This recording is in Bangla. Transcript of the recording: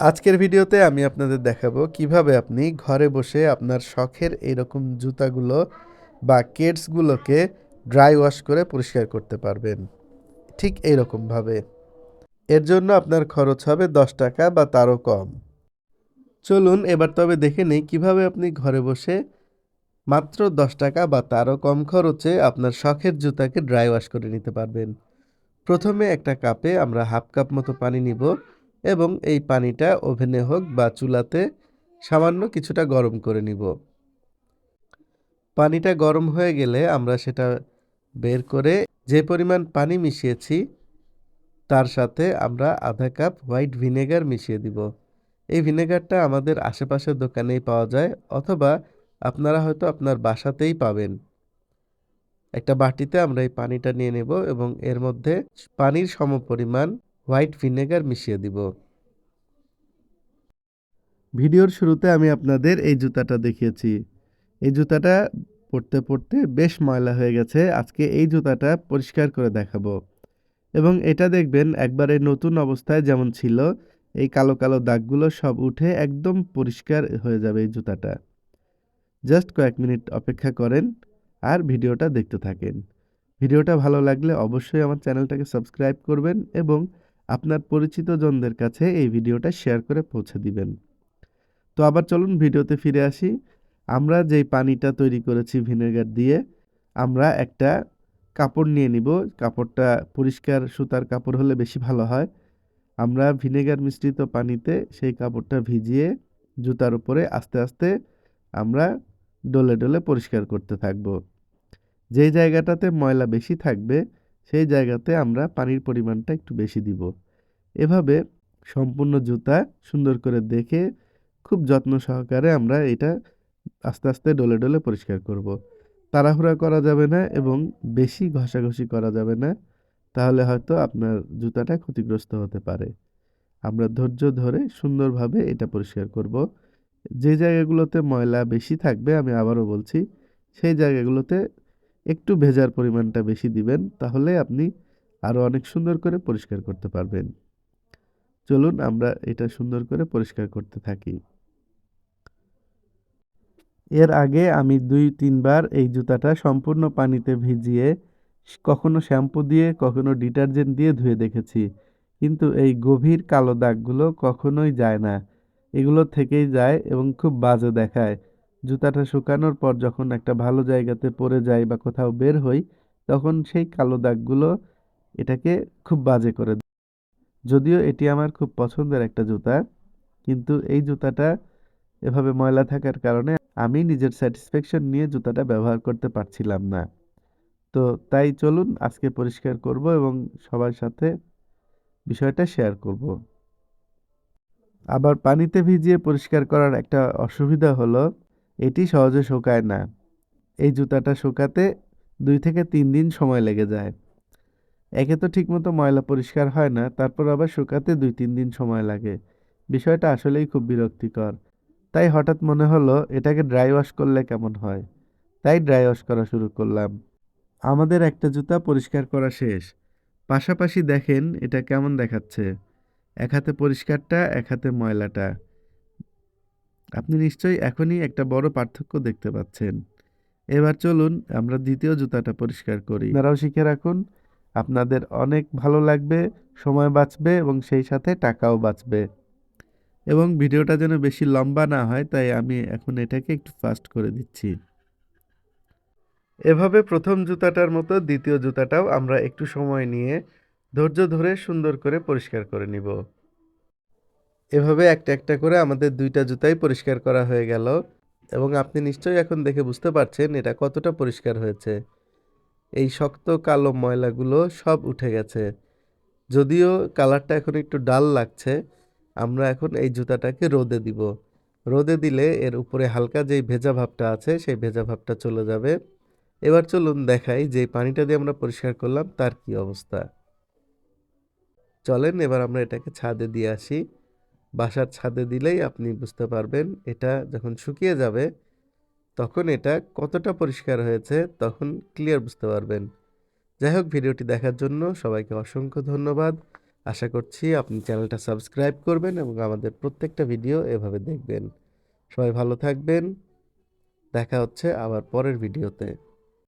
আজকের ভিডিওতে আমি আপনাদের দেখাবো কীভাবে আপনি ঘরে বসে আপনার শখের এইরকম জুতাগুলো বা কেটসগুলোকে ড্রাই ওয়াশ করে পরিষ্কার করতে পারবেন। ঠিক এইরকমভাবে এর জন্য আপনার খরচ হবে দশ টাকা বা তারও কম। চলুন এবার তবে দেখে নিই কীভাবে আপনি ঘরে বসে মাত্র দশ টাকা বা তারও কম খরচে আপনার শখের জুতাকে ড্রাই ওয়াশ করে নিতে পারবেন। প্রথমে একটা কাপে আমরা হাফ কাপ মতো পানি নিব। এবং এই পানিটা ওভেনে হোক বা চুলাতে সামান্য কিছুটা গরম করে নিব। পানিটা গরম হয়ে গেলে আমরা সেটা বের করে যে পরিমাণ পানি মিশিয়েছি, তার সাথে আমরা আধা কাপ হোয়াইট ভিনেগার মিশিয়ে দিব। এই ভিনেগারটা আমাদের আশেপাশের দোকানেই পাওয়া যায় অথবা আপনারা হয়তো আপনার বাসাতেই পাবেন। একটা বাটিতে আমরা এই পানিটা নিয়ে নেব এবং এর মধ্যে পানির সমপরিমাণ হোয়াইট ভিনেগার মিশিয়ে দিব। ভিডিওর শুরুতে আমি আপনাদের এই জুতাটা দেখিয়েছি। এই জুতাটা পরতে পরতে বেশ ময়লা হয়ে গেছে। আজকে এই জুতাটা পরিষ্কার করে দেখাবো। এবং এটা দেখবেন একবারে নতুন অবস্থায় যেমন ছিল, এই কালো কালো দাগগুলো সব উঠে একদম পরিষ্কার হয়ে যাবে এই জুতাটা। জাস্ট কয়েক মিনিট অপেক্ষা করেন আর ভিডিওটা দেখতে থাকেন। ভিডিওটা ভালো লাগলে অবশ্যই আমার চ্যানেলটাকে সাবস্ক্রাইব করবেন এবং আপনার পরিচিত জনদের কাছে এই ভিডিওটা শেয়ার করে পৌঁছে দিবেন। তো আবার চলুন ভিডিওতে ফিরে আসি। আমরা যেই পানিটা তৈরি করেছি ভিনেগার দিয়ে, আমরা একটা কাপড় নিয়ে নিব। কাপড়টা পরিষ্কার সুতার কাপড় হলে বেশি ভালো হয়। আমরা ভিনেগার মিশ্রিত পানিতে সেই কাপড়টা ভিজিয়ে জুতার উপরে আস্তে আস্তে আমরা ডলে ডলে পরিষ্কার করতে থাকব। যেই জায়গাটাতে ময়লা বেশি থাকবে সেই জায়গাতে আমরা পানির পরিমাণটা একটু বেশি দিব। এভাবে সম্পূর্ণ জুতা সুন্দর করে দেখে খুব যত্ন সহকারে আমরা এটা আস্তে আস্তে ডলে ডলে পরিষ্কার করব। তাড়াহুড়া করা যাবে না এবং বেশি ঘষাঘষি করা যাবে না, তাহলে হয়তো আপনার জুতাটা ক্ষতিগ্রস্ত হতে পারে। আমরা ধৈর্য ধরে সুন্দরভাবে এটা পরিষ্কার করব। যে জায়গাগুলোতে ময়লা বেশি থাকবে আমি আবারও বলছি, সেই জায়গাগুলোতে একটু ভেজার পরিমাণটা বেশি দিবেন, তাহলে আপনি আরও অনেক সুন্দর করে পরিষ্কার করতে পারবেন। চলুন আমরা এটা সুন্দর করে পরিষ্কার করতে থাকি। এর আগে আমি দুই, তিনবার এই জুতাটা সম্পূর্ণ পানিতে ভিজিয়ে, কখনো শ্যাম্পু দিয়ে, কখনো ডিটারজেন্ট দিয়ে ধুয়ে দেখেছি। কিন্তু এই গভীর কালো দাগগুলো কখনোই যায় না। এগুলো থেকেই যায় এবং খুব বাজে দেখায়। জুতাটা শুকানোর পর যখন একটা ভালো জায়গাতে পরে যাই বা কোথাও বের হই, তখন সেই কালো দাগগুলো এটাকে খুব বাজে করে যদিও এটি আমার খুব পছন্দের একটা জুতা, কিন্তু এই জুতাটা এভাবে ময়লা থাকার কারণে আমি নিজের স্যাটিসফ্যাকশন নিয়ে জুতাটা ব্যবহার করতে পারছিলাম না। তো তাই চলুন আজকে পরিষ্কার করব এবং সবার সাথে বিষয়টা শেয়ার করব। আবার পানিতে ভিজিয়ে পরিষ্কার করার একটা অসুবিধা হলো এটি সহজে শুকায় না। এই জুতাটা শুকাতে দুই থেকে তিন দিন সময় লেগে যায়। একে তো ঠিকমতো ময়লা পরিষ্কার হয় না, তারপর আবার শুকাতে দুই তিন দিন সময় লাগে। বিষয়টা আসলেই খুব বিরক্তিকর। তাই হঠাৎ মনে হলো, এটাকে ড্রাই ওয়াশ করলে কেমন হয়? তাই ড্রাই ওয়াশ করা শুরু করলাম। আমাদের একটা জুতা পরিষ্কার করা শেষ। পাশাপাশি দেখেন, এটা কেমন দেখাচ্ছে। এক হাতে পরিষ্কারটা, এক হাতে ময়লাটা। আপনি নিশ্চয়ই এখনই একটা বড় পার্থক্য দেখতে পাচ্ছেন। এবার চলুন আমরা দ্বিতীয় জুতাটা পরিষ্কার করি। আপনারাও শিখে রাখুন আপনাদের অনেক ভালো লাগবে সময় বাঁচবে এবং সেই সাথে টাকাও বাঁচবে। এবং ভিডিওটা যেন বেশি লম্বা না হয় তাই আমি এখন এটাকে একটু ফাস্ট করে দিচ্ছি। এভাবে প্রথম জুতাটার মতো দ্বিতীয় জুতাটাও আমরা একটু সময় নিয়ে ধৈর্য ধরে সুন্দর করে পরিষ্কার করে নিব। এভাবে একটা একটা করে আমাদের দুইটা জুতাই পরিষ্কার করা হয়ে গেল এবং আপনি নিশ্চয়ই এখন দেখে বুঝতে পারছেন এটা কতটা পরিষ্কার হয়েছে। এই শক্ত কালো ময়লাগুলো সব উঠে গেছে। যদিও কালারটা এখন একটু ডাল লাগছে, আমরা এখন এই জুতাটাকে রোদে দিব। রোদে দিলে এর উপরে হালকা যেই ভেজা ভাবটা আছে, সেই ভেজা ভাবটা চলে যাবে। এবার চলুন দেখাই যে পানিটা দিয়ে আমরা পরিষ্কার করলাম, তার কি অবস্থা। চলেন, এবার আমরা এটাকে ছাদে দিয়ে আসি। বাসার ছাদে দিলেই আপনি বুঝতে পারবেন এটা যখন শুকিয়ে যাবে, তখন এটা কতটা পরিষ্কার হয়েছে তখন ক্লিয়ার বুঝতে পারবেন। যাই হোক, ভিডিওটি দেখার জন্য সবাইকে অসংখ্য ধন্যবাদ। আশা করছি আপনি চ্যানেলটা সাবস্ক্রাইব করবেন এবং আমাদের প্রত্যেকটা ভিডিও এভাবে দেখবেন। সবাই ভালো থাকবেন। দেখা হচ্ছে আবার পরের ভিডিওতে।